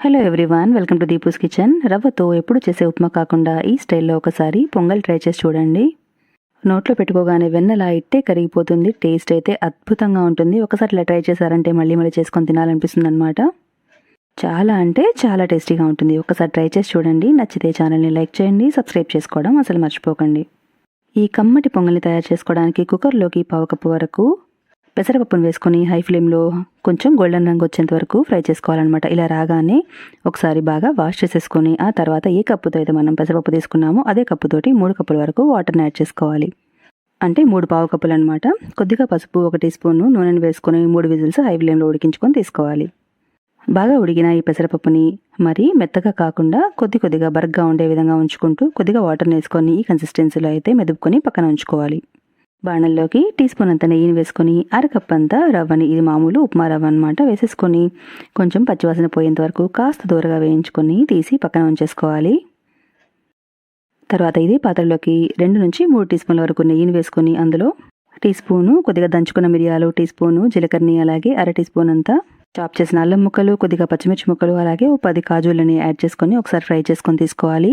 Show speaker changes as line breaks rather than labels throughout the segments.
Hello everyone welcome to Deepu's kitchen రవ్వతో ఎప్పుడు చేసే ఉప్మా కాకుండా ఈ స్టైల్లో ఒకసారి పొంగల్ ట్రై చేసి చూడండి. నోట్లో పెట్టుకోగానే వెన్నలా ఇట్టే కరిగిపోతుంది టేస్ట్ అయితే అద్భుతంగా ఉంటుంది. ఒకసారి ఇలా ట్రై చేశారంటే మళ్ళీ మళ్ళీ చేసుకొని తినాలనిపిస్తుంది అనమాట చాలా అంటే చాలా టేస్టీగా ఉంటుంది. ఒకసారి ట్రై చేసి చూడండి. నచ్చితే ఛానల్ని లైక్ చేయండి సబ్స్క్రైబ్ చేసుకోవడం అసలు మర్చిపోకండి. ఈ కమ్మటి పొంగల్ని తయారు చేసుకోవడానికి కుక్కర్లోకి పావు కప్పు వరకు పెసరపప్పును వేసుకొని హై ఫ్లేమ్లో కొంచెం గోల్డెన్ రంగు వచ్చేంత వరకు ఫ్రై చేసుకోవాలన్నమాట. ఇలా రాగానే ఒకసారి బాగా వాష్ చేసేసుకొని ఆ తర్వాత ఏ కప్పుతో అయితే మనం పెసరపప్పు తీసుకున్నామో అదే కప్పుతోటి మూడు కప్పుల వరకు వాటర్ని యాడ్ చేసుకోవాలి. అంటే మూడు పావు కప్పులు అనమాట కొద్దిగా పసుపు ఒక టీ స్పూన్ నూనెను వేసుకొని మూడు విజిల్స్ హై ఫ్లేమ్లో ఉడికించుకొని తీసుకోవాలి. బాగా ఉడికిన ఈ పెసరపప్పుని మరి మెత్తగా కాకుండా కొద్ది కొద్దిగా బరగ్గా ఉండే విధంగా ఉంచుకుంటూ కొద్దిగా వాటర్ని వేసుకొని ఈ కన్సిస్టెన్సీలో అయితే మెదుపుకొని పక్కన ఉంచుకోవాలి. బాణల్లోకి టీ స్పూన్ అంత నెయ్యిని వేసుకొని అరకప్ అంతా రవ్వని ఇది మామూలు ఉప్మా రవ్వ అనమాట వేసేసుకొని కొంచెం పచ్చివాసన పోయేంత వరకు కాస్త దూరగా వేయించుకొని తీసి పక్కన ఉంచేసుకోవాలి. తర్వాత ఇది పాత్రలోకి రెండు నుంచి మూడు టీ స్పూన్ల వరకు నెయ్యిని వేసుకొని అందులో టీ స్పూను కొద్దిగా దంచుకున్న మిరియాలు టీ స్పూను జీలకర్రని అలాగే అర టీ స్పూన్ అంతా చాప్ చేసిన అల్లం ముక్కలు కొద్దిగా పచ్చిమిర్చి ముక్కలు అలాగే ఓ పది కాజులని యాడ్ చేసుకొని ఒకసారి ఫ్రై చేసుకొని తీసుకోవాలి.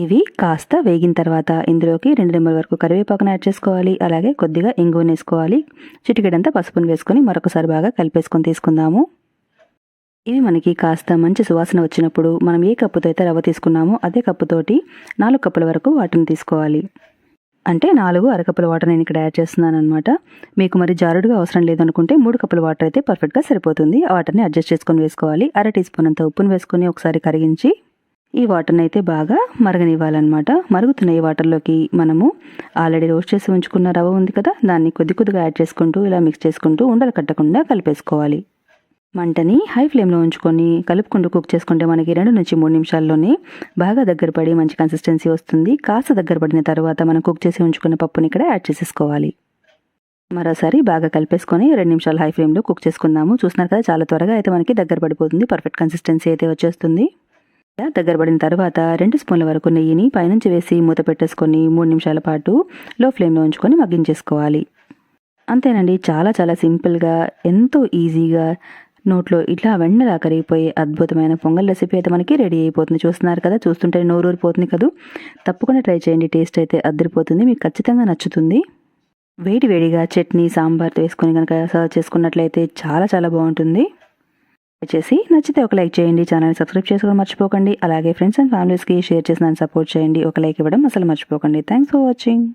ఇవి కాస్త వేగిన తర్వాత ఇందులోకి రెండు నిమ్మల వరకు కరివేపాకును యాడ్ చేసుకోవాలి. అలాగే కొద్దిగా ఇంగువను వేసుకోవాలి. చిటికెడంతా పసుపును వేసుకొని మరొకసారి బాగా కలిపేసుకొని తీసుకుందాము. ఇవి మనకి కాస్త మంచి సువాసన వచ్చినప్పుడు మనం ఏ కప్పుతో అయితే రవ్వ తీసుకున్నామో అదే కప్పుతోటి నాలుగు కప్పుల వరకు వాటర్ని తీసుకోవాలి. అంటే నాలుగు అరకప్పుల వాటర్ నేను ఇక్కడ యాడ్ చేస్తున్నాను అనమాట మీకు మరి జారుడుగా అవసరం లేదనుకుంటే మూడు కప్పుల వాటర్ అయితే పర్ఫెక్ట్గా సరిపోతుంది. ఆ వాటర్ని అడ్జస్ట్ చేసుకొని వేసుకోవాలి. అర టీ స్పూన్ అంత ఉప్పును వేసుకొని ఒకసారి కరిగించి ఈ వాటర్ని అయితే బాగా మరగనివ్వాలన్నమాట. మరుగుతున్న ఈ వాటర్లోకి మనము ఆల్రెడీ రోస్ట్ చేసి ఉంచుకున్న రవ్వ ఉంది కదా దాన్ని కొద్ది కొద్దిగా యాడ్ చేసుకుంటూ ఇలా మిక్స్ చేసుకుంటూ ఉండలు కట్టకుండా కలిపేసుకోవాలి. మంటని హై ఫ్లేమ్లో ఉంచుకొని కలుపుకుంటూ కుక్ చేసుకుంటే మనకి రెండు నుంచి మూడు నిమిషాల్లోనే బాగా దగ్గర పడి మంచి కన్సిస్టెన్సీ వస్తుంది. కాస్త దగ్గర పడిన తర్వాత మనం కుక్ చేసి ఉంచుకున్న పప్పుని ఇక్కడ యాడ్ చేసేసుకోవాలి. మరోసారి బాగా కలిపేసుకొని రెండు నిమిషాలు హై ఫ్లేమ్లో కుక్ చేసుకుందాము. చూస్తున్నారు కదా చాలా త్వరగా అయితే మనకి దగ్గర పడిపోతుంది. పర్ఫెక్ట్ కన్సిస్టెన్సీ అయితే వచ్చేస్తుంది. దగ్గర పడిన తర్వాత రెండు స్పూన్ల వరకు నెయ్యిని పైనుంచి వేసి మూత పెట్టేసుకొని మూడు నిమిషాల పాటు లో ఫ్లేమ్లో ఉంచుకొని మగ్గించేసుకోవాలి. అంతేనండి చాలా చాలా సింపుల్గా ఎంతో ఈజీగా నోట్లో ఇట్లా వెన్నలా కరిగిపోయి అద్భుతమైన పొంగల్ రెసిపీ అయితే మనకి రెడీ అయిపోతుంది. చూస్తున్నారు కదా చూస్తుంటే నోరూరిపోతుంది కదా? తప్పకుండా ట్రై చేయండి టేస్ట్ అయితే అద్దరిపోతుంది మీకు ఖచ్చితంగా నచ్చుతుంది. వేడి వేడిగా చట్నీ సాంబార్తో వేసుకొని కనుక సర్వ్ చేసుకున్నట్లయితే చాలా చాలా బాగుంటుంది. చేసి నచ్చితే ఒక లైక్ చేయండి ఛానల్ సబ్స్క్రైబ్ చేసుకోవడం మర్చిపోకండి. అలాగే ఫ్రెండ్స్ అండ్ ఫ్యామిలీస్కి షేర్ చేసి నన్ను సపోర్ట్ చేయండి. ఒక లైక్ ఇవ్వడం అసలు మర్చిపోకండి. Thanks for watching.